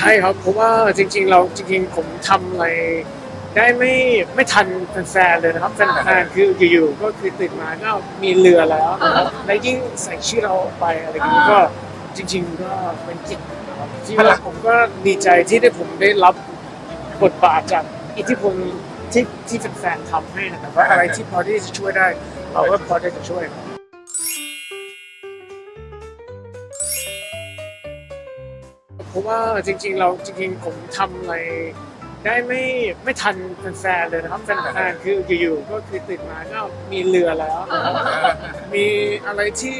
ใช่ครับเพราะว่าจริง ๆ เราจริงๆผมทำอะไรได้ไม่ไม่ทันแฟนๆเลยนะครับแฟนๆคืออยู่ๆก็คือตื่นมาก็มีเรือแล้วนะครับและยิ่งใส่ชื่อเราไปอะไรอย่างนี้ก็จริง ๆ ก็เป็นเกิจนะครับที่ว่าผมก็ดีใจที่ได้ผมได้รับบทบาทจากอิทธิพลที่ที่แฟนๆทำให้นะครับว่าอะไรที่พอที่จะช่วยได้เราก็พอที่จะช่วยครับ เพราะว่าจริง ๆ เราจริงๆผมทำอะไรได้ไม่ไม่ทันแฟนๆเลยนะครับแฟนๆคืออยู่ๆก็คือตื่นมาก็มีเรือแล้วนะครับมีอะไรที่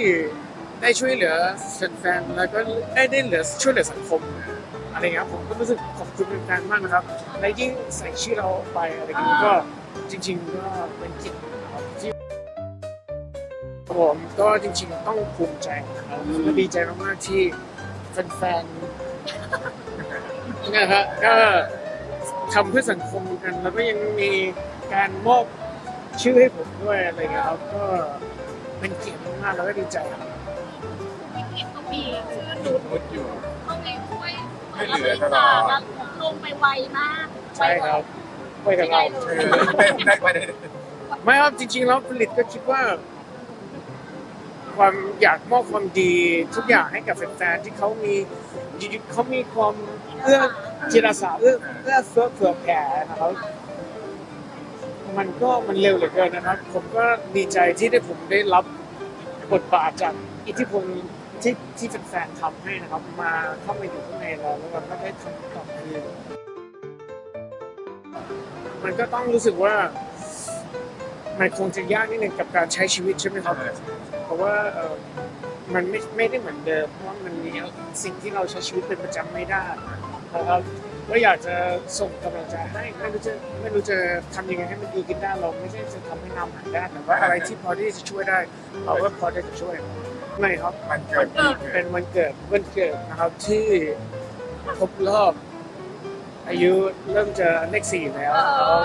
ได้ช่วยเหลือแฟนๆแล้วก็ได้ได้เหลือช่วยเหลือสังคมอะไรเงี้ยผมก็รู้สึกขอบคุณแฟนๆมากนะครับและยิ่งใส่ชื่อเราไปอะไรเงี้ยก็จริง ๆ ก็เป็นเกิจนะครับที่ผมก็จริง ๆ ต้องภูมิใจนะครับและดีใจมากๆที่แฟนๆ นะครับก็ทำเพื่อสังคมกัน แล้วก็ยังมีการมอบชื่อให้ผมด้วยอะไรเงี้ยครับก็เป็นเกียรติมากๆแล้วก็ดีใจครับพี่เกียรติก็มีชื่อหนูนุชอยู่เขาเองช่วยช่วยเหลืบอริตลจาอคดลงไปไวมากใช่ครับไปกับเราเออได้ได้ไปได้ไม่ครับจริงๆแล้วผลิตก็คิดว่า ความอยากมอบความดีทุกอย่างให้กับแฟนๆที่เขามีเขามีความเอื้อจิตอาสาเอื้อเอื้อเฟื้อเผื่อแผ่นะครับมันก็มันเร็วเหลือเกินนะครับ ผมก็ดีใจที่ได้ผมได้รับบทบาทจากอิทธิพลที่ที่แฟนๆทำให้นะครับ มาเข้ามาอยู่ข้างในเราแล้วเราก็ได้ทำต่อบคืนมันก็ต้องรู้สึกว่า มันคงจะยากนิดนึงกับการใช้ชีวิตใช่ไหมครับ เพราะว่ามันไม่ไม่ได้เหมือนเดิมเพราะมันมีสิ่งที่เราใช้ชีวิตเป็นประจำไม่ได้นะครับก็อยากจะส่งกำลังใจให้ไม่รู้จะไม่รู้จะทำยังไงให้มันดีขึ้นได้เราไม่ใช่จะทำให้น้ำหายได้แต่ว่าอะไรที่พอที่จะช่วยได้เราก็พอที่จะช่วยไม่ครับมันเกิดเป็นวันเกิดวันเกิดนะครับที่ครบรอบอายุเริ่มจะเลขสี่แล้วครับ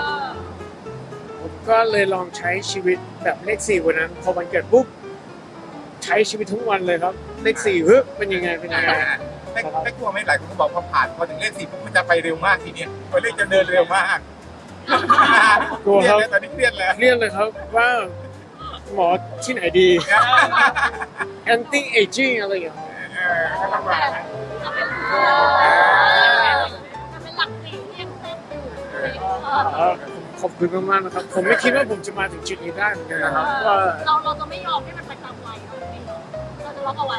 ผมก็เลยลองใช้ชีวิตแบบเลขสี่วันนั้น พอวันเกิดปุ๊บใช้ชีวิตทุกวันเลยครับ เลขสี่เฮ้ยเป็นยังไงเป็นยังไงไม่ไม่กลัวไหม่หลายคนก็บอกพอผ่านพอถึงเลขสี่ปุ๊บมันจะไปเร็วมากทีเนี้ยพอเลขจะเดินเร็วมากกลัวเครียครับดเลยตอนนี้เครียดแล้วเรียกเลยครับว่าหมอที่ไหนดี anti aging อะไรอย่างเงี้ยเออก็ต้องมาจะเป็นจะเป็นหลักสีที่ยังเต้นอยู่เอเอ่ออ ขอบคุณมากๆนะครับ ผมไม่คิดว่าผมจะมาถึงจุดนี้ได้เหมือนกันนะครับว่าเราเราจะไม่ยอมให้มันไปตามวัยเราไม่ยอมเราจะล็อกเอาไว้